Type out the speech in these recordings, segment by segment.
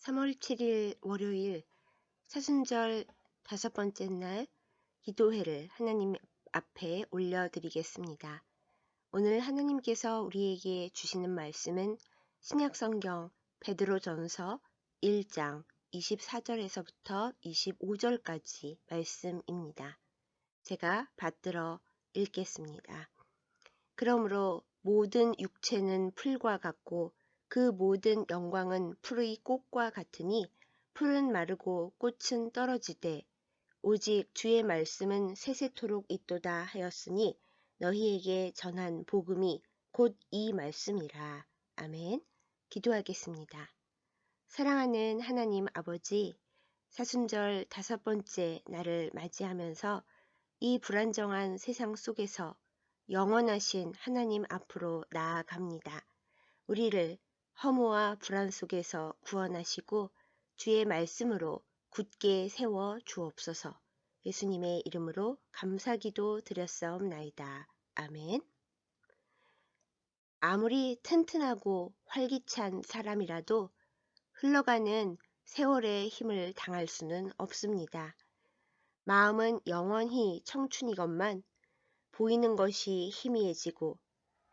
3월 7일 월요일 사순절 다섯 번째 날 기도회를 하나님 앞에 올려드리겠습니다. 오늘 하나님께서 우리에게 주시는 말씀은 신약성경 베드로전서 1장 24절에서부터 25절까지 말씀입니다. 제가 받들어 읽겠습니다. 그러므로 모든 육체는 풀과 같고 그 모든 영광은 풀의 꽃과 같으니 풀은 마르고 꽃은 떨어지되 오직 주의 말씀은 세세토록 있도다 하였으니 너희에게 전한 복음이 곧 이 말씀이라. 아멘. 기도하겠습니다. 사랑하는 하나님 아버지, 사순절 다섯 번째 날을 맞이하면서 이 불안정한 세상 속에서 영원하신 하나님 앞으로 나아갑니다. 우리를 허무와 불안 속에서 구원하시고 주의 말씀으로 굳게 세워 주옵소서. 예수님의 이름으로 감사기도 드렸사옵나이다. 아멘. 아무리 튼튼하고 활기찬 사람이라도 흘러가는 세월의 힘을 당할 수는 없습니다. 마음은 영원히 청춘이건만 보이는 것이 희미해지고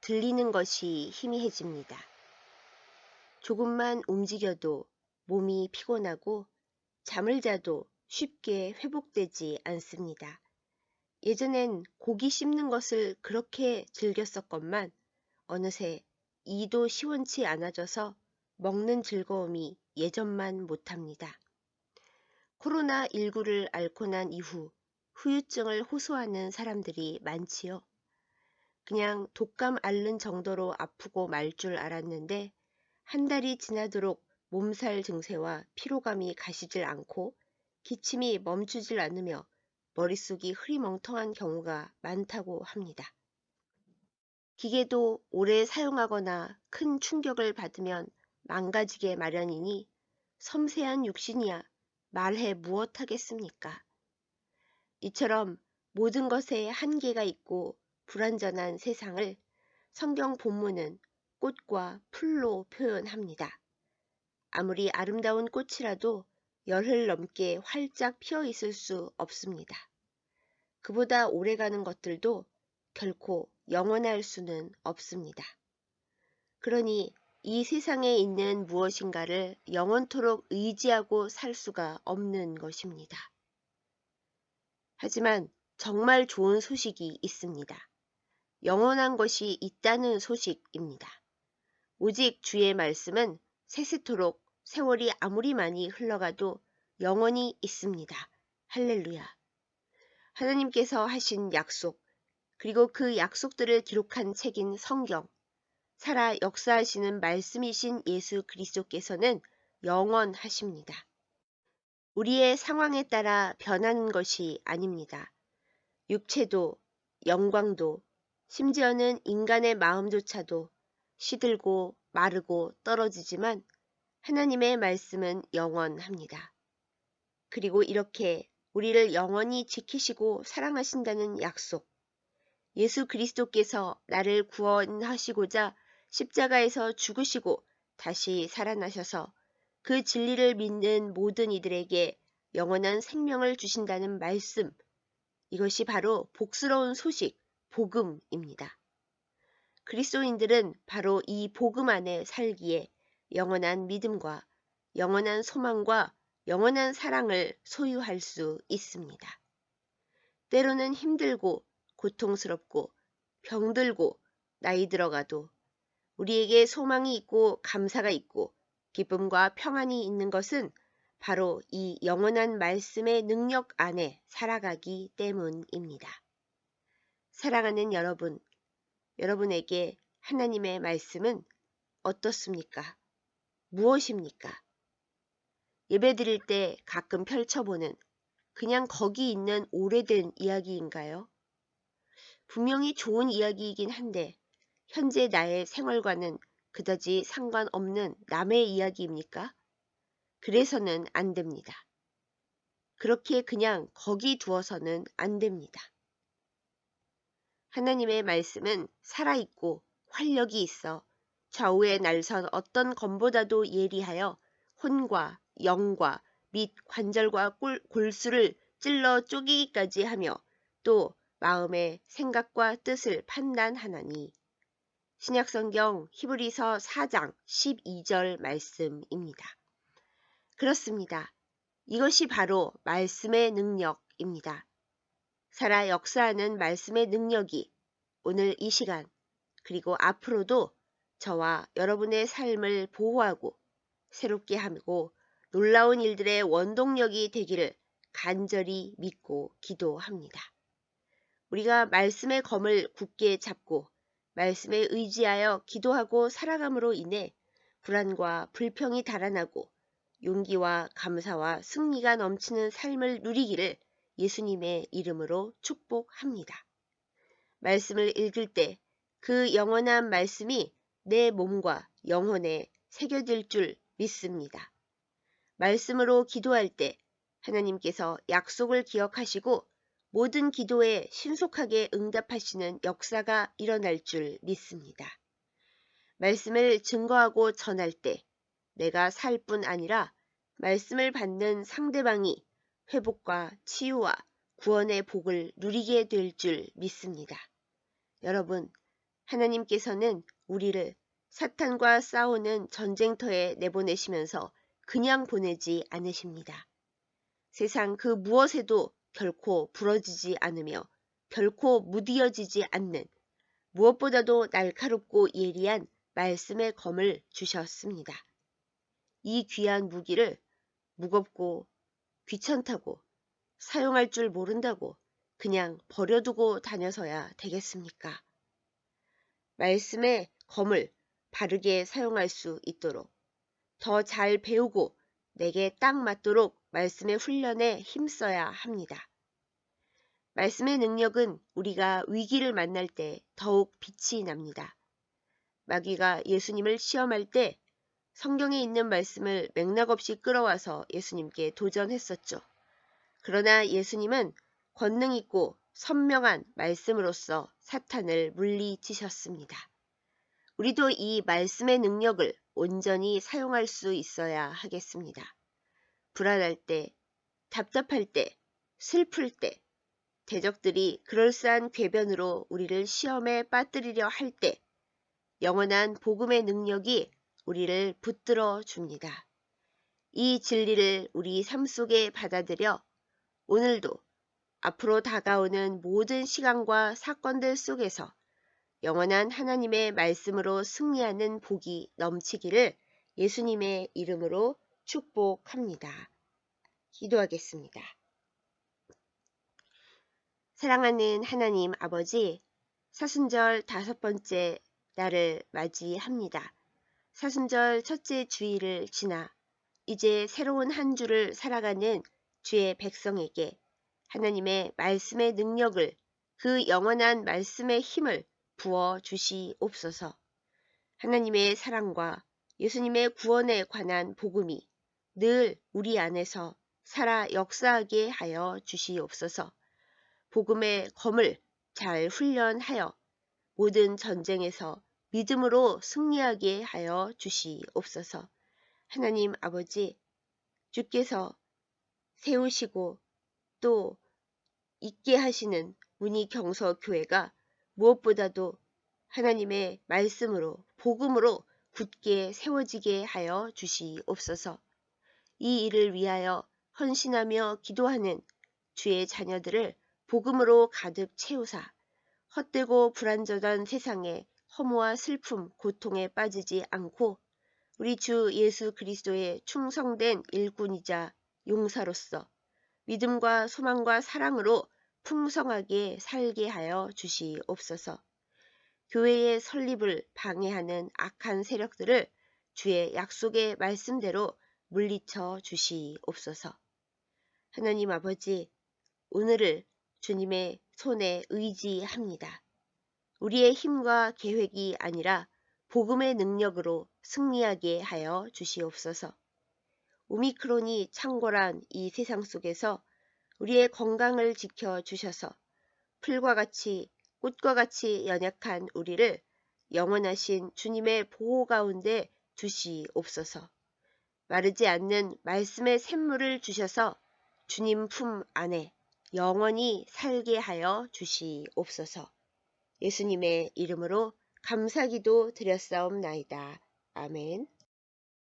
들리는 것이 희미해집니다. 조금만 움직여도 몸이 피곤하고 잠을 자도 쉽게 회복되지 않습니다. 예전엔 고기 씹는 것을 그렇게 즐겼었건만 어느새 이도 시원치 않아져서 먹는 즐거움이 예전만 못합니다. 코로나19를 앓고 난 이후 후유증을 호소하는 사람들이 많지요. 그냥 독감 앓는 정도로 아프고 말 줄 알았는데 한 달이 지나도록 몸살 증세와 피로감이 가시질 않고 기침이 멈추질 않으며 머릿속이 흐리멍텅한 경우가 많다고 합니다. 기계도 오래 사용하거나 큰 충격을 받으면 망가지게 마련이니 섬세한 육신이야 말해 무엇하겠습니까? 이처럼 모든 것에 한계가 있고 불완전한 세상을 성경 본문은 꽃과 풀로 표현합니다. 아무리 아름다운 꽃이라도 열흘 넘게 활짝 피어 있을 수 없습니다. 그보다 오래가는 것들도 결코 영원할 수는 없습니다. 그러니 이 세상에 있는 무엇인가를 영원토록 의지하고 살 수가 없는 것입니다. 하지만 정말 좋은 소식이 있습니다. 영원한 것이 있다는 소식입니다. 오직 주의 말씀은 세세토록 세월이 아무리 많이 흘러가도 영원히 있습니다. 할렐루야. 하나님께서 하신 약속, 그리고 그 약속들을 기록한 책인 성경, 살아 역사하시는 말씀이신 예수 그리스도께서는 영원하십니다. 우리의 상황에 따라 변하는 것이 아닙니다. 육체도, 영광도, 심지어는 인간의 마음조차도 시들고 마르고 떨어지지만 하나님의 말씀은 영원합니다. 그리고 이렇게 우리를 영원히 지키시고 사랑하신다는 약속. 예수 그리스도께서 나를 구원하시고자 십자가에서 죽으시고 다시 살아나셔서 그 진리를 믿는 모든 이들에게 영원한 생명을 주신다는 말씀. 이것이 바로 복스러운 소식, 복음입니다. 그리스도인들은 바로 이 복음 안에 살기에 영원한 믿음과 영원한 소망과 영원한 사랑을 소유할 수 있습니다. 때로는 힘들고 고통스럽고 병들고 나이 들어가도 우리에게 소망이 있고 감사가 있고 기쁨과 평안이 있는 것은 바로 이 영원한 말씀의 능력 안에 살아가기 때문입니다. 사랑하는 여러분, 여러분에게 하나님의 말씀은 어떻습니까? 무엇입니까? 예배 드릴 때 가끔 펼쳐보는 그냥 거기 있는 오래된 이야기인가요? 분명히 좋은 이야기이긴 한데 현재 나의 생활과는 그다지 상관없는 남의 이야기입니까? 그래서는 안 됩니다. 그렇게 그냥 거기 두어서는 안 됩니다. 하나님의 말씀은 살아있고 활력이 있어 좌우에 날선 어떤 검보다도 예리하여 혼과 영과 및 관절과 골, 골수를 찔러 쪼개기까지 하며 또 마음의 생각과 뜻을 판단하나니 신약성경 히브리서 4장 12절 말씀입니다. 그렇습니다. 이것이 바로 말씀의 능력입니다. 살아 역사하는 말씀의 능력이 오늘 이 시간 그리고 앞으로도 저와 여러분의 삶을 보호하고 새롭게 하고 놀라운 일들의 원동력이 되기를 간절히 믿고 기도합니다. 우리가 말씀의 검을 굳게 잡고 말씀에 의지하여 기도하고 살아감으로 인해 불안과 불평이 달아나고 용기와 감사와 승리가 넘치는 삶을 누리기를 예수님의 이름으로 축복합니다. 말씀을 읽을 때 그 영원한 말씀이 내 몸과 영혼에 새겨질 줄 믿습니다. 말씀으로 기도할 때 하나님께서 약속을 기억하시고 모든 기도에 신속하게 응답하시는 역사가 일어날 줄 믿습니다. 말씀을 증거하고 전할 때 내가 살 뿐 아니라 말씀을 받는 상대방이 회복과 치유와 구원의 복을 누리게 될 줄 믿습니다. 여러분, 하나님께서는 우리를 사탄과 싸우는 전쟁터에 내보내시면서 그냥 보내지 않으십니다. 세상 그 무엇에도 결코 부러지지 않으며 결코 무디어지지 않는 무엇보다도 날카롭고 예리한 말씀의 검을 주셨습니다. 이 귀한 무기를 무겁고 귀찮다고 사용할 줄 모른다고 그냥 버려두고 다녀서야 되겠습니까? 말씀의 검을 바르게 사용할 수 있도록 더 잘 배우고 내게 딱 맞도록 말씀의 훈련에 힘써야 합니다. 말씀의 능력은 우리가 위기를 만날 때 더욱 빛이 납니다. 마귀가 예수님을 시험할 때 성경에 있는 말씀을 맥락 없이 끌어와서 예수님께 도전했었죠. 그러나 예수님은 권능 있고 선명한 말씀으로써 사탄을 물리치셨습니다. 우리도 이 말씀의 능력을 온전히 사용할 수 있어야 하겠습니다. 불안할 때, 답답할 때, 슬플 때, 대적들이 그럴싸한 궤변으로 우리를 시험에 빠뜨리려 할 때, 영원한 복음의 능력이 우리를 붙들어 줍니다. 이 진리를 우리 삶 속에 받아들여 오늘도 앞으로 다가오는 모든 시간과 사건들 속에서 영원한 하나님의 말씀으로 승리하는 복이 넘치기를 예수님의 이름으로 축복합니다. 기도하겠습니다. 사랑하는 하나님 아버지, 사순절 다섯 번째 날을 맞이합니다. 사순절 첫째 주일을 지나 이제 새로운 한 주를 살아가는 주의 백성에게 하나님의 말씀의 능력을 그 영원한 말씀의 힘을 부어 주시옵소서. 하나님의 사랑과 예수님의 구원에 관한 복음이 늘 우리 안에서 살아 역사하게 하여 주시옵소서. 복음의 검을 잘 훈련하여 모든 전쟁에서 믿음으로 승리하게 하여 주시옵소서. 하나님 아버지, 주께서 세우시고 또 있게 하시는 문희 경서 교회가 무엇보다도 하나님의 말씀으로 복음으로 굳게 세워지게 하여 주시옵소서. 이 일을 위하여 헌신하며 기도하는 주의 자녀들을 복음으로 가득 채우사 헛되고 불안전한 세상에 허무와 슬픔, 고통에 빠지지 않고 우리 주 예수 그리스도의 충성된 일꾼이자 용사로서 믿음과 소망과 사랑으로 풍성하게 살게 하여 주시옵소서. 교회의 설립을 방해하는 악한 세력들을 주의 약속의 말씀대로 물리쳐 주시옵소서. 하나님 아버지, 오늘을 주님의 손에 의지합니다. 우리의 힘과 계획이 아니라 복음의 능력으로 승리하게 하여 주시옵소서. 오미크론이 창궐한 이 세상 속에서 우리의 건강을 지켜 주셔서 풀과 같이 꽃과 같이 연약한 우리를 영원하신 주님의 보호 가운데 두시옵소서. 마르지 않는 말씀의 샘물을 주셔서 주님 품 안에 영원히 살게 하여 주시옵소서. 예수님의 이름으로 감사기도 드렸사옵나이다. 아멘.